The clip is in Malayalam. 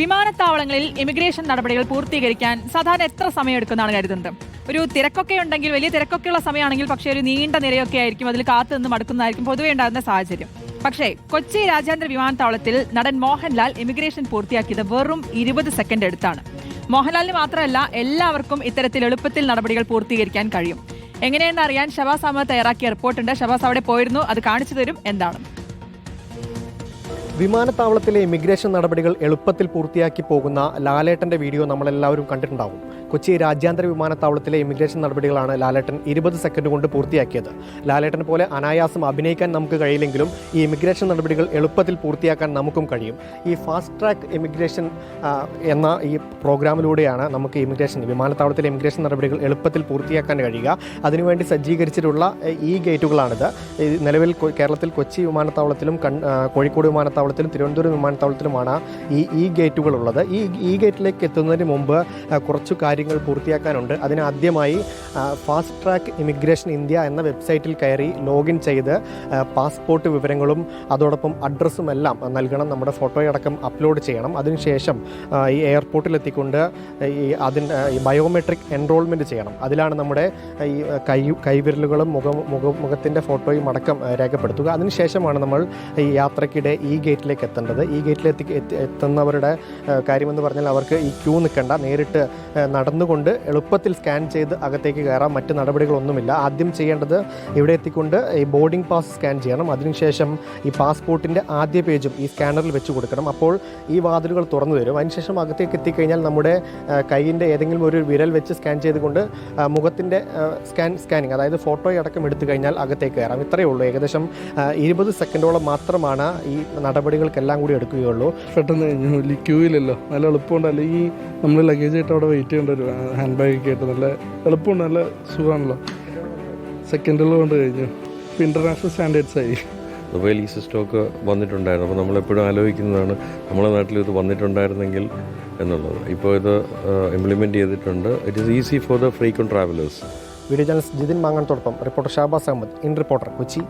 വിമാനത്താവളങ്ങളിൽ ഇമിഗ്രേഷൻ നടപടികൾ പൂർത്തീകരിക്കാൻ സാധാരണ എത്ര സമയം എടുക്കുമെന്നാണ് കരുതുന്നത്? ഒരു തിരക്കൊക്കെ ഉണ്ടെങ്കിൽ വലിയ തിരക്കൊക്കെയുള്ള സമയമാണെങ്കിൽ പക്ഷേ ഒരു നീണ്ട നിരയൊക്കെ ആയിരിക്കും അതിൽ കാത്തു നിന്ന് മടുക്കുന്നതായിരിക്കും പൊതുവെ ഉണ്ടാകുന്ന സാഹചര്യം. പക്ഷേ കൊച്ചി രാജ്യാന്തര വിമാനത്താവളത്തിൽ നടൻ മോഹൻലാൽ ഇമിഗ്രേഷൻ പൂർത്തിയാക്കിയത് വെറും ഇരുപത് സെക്കൻഡ് എടുത്താണ്. മോഹൻലാലിന് മാത്രമല്ല എല്ലാവർക്കും ഇത്തരത്തിൽ എളുപ്പത്തിൽ നടപടികൾ പൂർത്തീകരിക്കാൻ കഴിയും. എങ്ങനെയെന്ന് അറിയാൻ ഷബാസ് അഹമ്മദ് തയ്യാറാക്കിയ റിപ്പോർട്ടുണ്ട്. ഷബാസ് അവിടെ പോയിരുന്നു അത് കാണിച്ചു തരും. എന്താണ്? വിമാനത്താവളത്തിലെ ഇമിഗ്രേഷൻ നടപടികൾ എളുപ്പത്തിൽ പൂർത്തിയാക്കി പോകുന്ന ലാലേട്ടന്റെ വീഡിയോ നമ്മളെല്ലാവരും കണ്ടിട്ടുണ്ടാവും. കൊച്ചി രാജ്യാന്തര വിമാനത്താവളത്തിലെ ഇമിഗ്രേഷൻ നടപടികളാണ് ലാലേട്ടൻ ഇരുപത് സെക്കൻഡ് കൊണ്ട് പൂർത്തിയാക്കിയത്. ലാലേട്ടൻ പോലെ അനായാസം അഭിനയിക്കാൻ നമുക്ക് കഴിയില്ലെങ്കിലും ഈ ഇമിഗ്രേഷൻ നടപടികൾ എളുപ്പത്തിൽ പൂർത്തിയാക്കാൻ നമുക്കും കഴിയും. ഈ ഫാസ്റ്റ് ട്രാക്ക് ഇമിഗ്രേഷൻ എന്ന ഈ പ്രോഗ്രാമിലൂടെയാണ് നമുക്ക് ഇമിഗ്രേഷൻ വിമാനത്താവളത്തിലെ ഇമിഗ്രേഷൻ നടപടികൾ എളുപ്പത്തിൽ പൂർത്തിയാക്കാൻ കഴിയുക. അതിനുവേണ്ടി സജ്ജീകരിച്ചിട്ടുള്ള ഈ ഗേറ്റുകളാണിത്. നിലവിൽ കേരളത്തിൽ കൊച്ചി വിമാനത്താവളത്തിലും കോഴിക്കോട് കോഴിക്കോട് വിമാനത്താവളത്തിലും തിരുവനന്തപുരം വിമാനത്താവളത്തിലുമാണ് ഈ ഈ ഗേറ്റുകൾ ഉള്ളത് ഈ ഈ ഗേറ്റിലേക്ക് എത്തുന്നതിന് മുമ്പ് കുറച്ച് കാര്യങ്ങൾ പൂർത്തിയാക്കാനുണ്ട്. അതിന് ആദ്യമായി ഫാസ്റ്റ് ട്രാക്ക് ഇമിഗ്രേഷൻ ഇന്ത്യ എന്ന വെബ്സൈറ്റിൽ കയറി ലോഗിൻ ചെയ്ത് പാസ്പോർട്ട് വിവരങ്ങളും അതോടൊപ്പം അഡ്രസ്സും എല്ലാം നൽകണം. നമ്മുടെ ഫോട്ടോയടക്കം അപ്ലോഡ് ചെയ്യണം. അതിനുശേഷം ഈ എയർപോർട്ടിലെത്തിക്കൊണ്ട് ഈ അതിന്റെ ബയോമെട്രിക് എൻറോൾമെന്റ് ചെയ്യണം. അതിലാണ് നമ്മുടെ ഈ കൈ കൈവിരലുകളും മുഖം മുഖ മുഖത്തിന്റെ ഫോട്ടോയും അടക്കം രേഖപ്പെടുത്തുക. അതിനുശേഷമാണ് നമ്മൾ ഈ യാത്രക്കിടെ ഈ ഗേറ്റിലേക്ക് എത്തേണ്ടത്. ഈ ഗേറ്റിലെത്തി എത്തി- എത്തുന്നവരുടെ കാര്യമെന്ന് പറഞ്ഞാൽ അവർക്ക് ഈ ക്യൂ നിൽക്കേണ്ട. നേരിട്ട് നടന്നുകൊണ്ട് എളുപ്പത്തിൽ സ്കാൻ ചെയ്ത് അകത്തേക്ക് കയറാം. മറ്റ് നടപടികളൊന്നുമില്ല. ആദ്യം ചെയ്യേണ്ടത് ഇവിടെ എത്തിക്കൊണ്ട് ഈ ബോർഡിംഗ് പാസ് സ്കാൻ ചെയ്യണം. അതിനുശേഷം ഈ പാസ്പോർട്ടിന്റെ ആദ്യ പേജും ഈ സ്കാനറിൽ വെച്ച് കൊടുക്കണം. അപ്പോൾ ഈ വാതിലുകൾ തുറന്നു തരും. അതിനുശേഷം അകത്തേക്ക് എത്തിക്കഴിഞ്ഞാൽ നമ്മുടെ കൈയിന്റെ ഏതെങ്കിലും ഒരു വിരൽ വെച്ച് സ്കാൻ ചെയ്തുകൊണ്ട് മുഖത്തിന്റെ സ്കാൻ സ്കാനിങ് അതായത് ഫോട്ടോ അടക്കം എടുത്തു കഴിഞ്ഞാൽ അകത്തേക്ക് കയറാം. ഇത്രയേ ഉള്ളൂ. ഏകദേശം ഇരുപത് സെക്കൻഡോളം മാത്രമാണ് ഈ നടപടികൾക്കെല്ലാം കൂടി എടുക്കുകയുള്ളൂ. പെട്ടെന്ന് കഴിഞ്ഞു വലിയ ക്യൂ ഇല്ലല്ലോ നല്ല എളുപ്പമുണ്ട്. അല്ലെങ്കിൽ നമ്മൾ ലഗേജ് ആയിട്ട് അവിടെ വെയിറ്റ് ചെയ്യേണ്ട ഒരു ഹാൻഡ് ബാഗ് ഒക്കെ ആയിട്ട് നല്ല എളുപ്പമുണ്ട്. നല്ല സുഖമാണല്ലോ. സെക്കൻഡിൽ കൊണ്ട് കഴിഞ്ഞു. ഇപ്പം ഇന്റർനാഷണൽ സ്റ്റാൻഡേർഡ്സ് ആയി. ദുബൈയിൽ ഈ സിസ്റ്റമൊക്കെ വന്നിട്ടുണ്ടായിരുന്നു. അപ്പോൾ നമ്മളെപ്പോഴും ആലോചിക്കുന്നതാണ് നമ്മുടെ നാട്ടിൽ ഇത് വന്നിട്ടുണ്ടായിരുന്നെങ്കിൽ എന്നുള്ളത്. ഇപ്പോൾ ഇത് ഇംപ്ലിമെന്റ് ചെയ്തിട്ടുണ്ട്. It is easy for the frequent travellers video journalist Jithin മാങ്ങാനത്തോടൊപ്പം reporter Shabas Ahammed in reporter Kochi.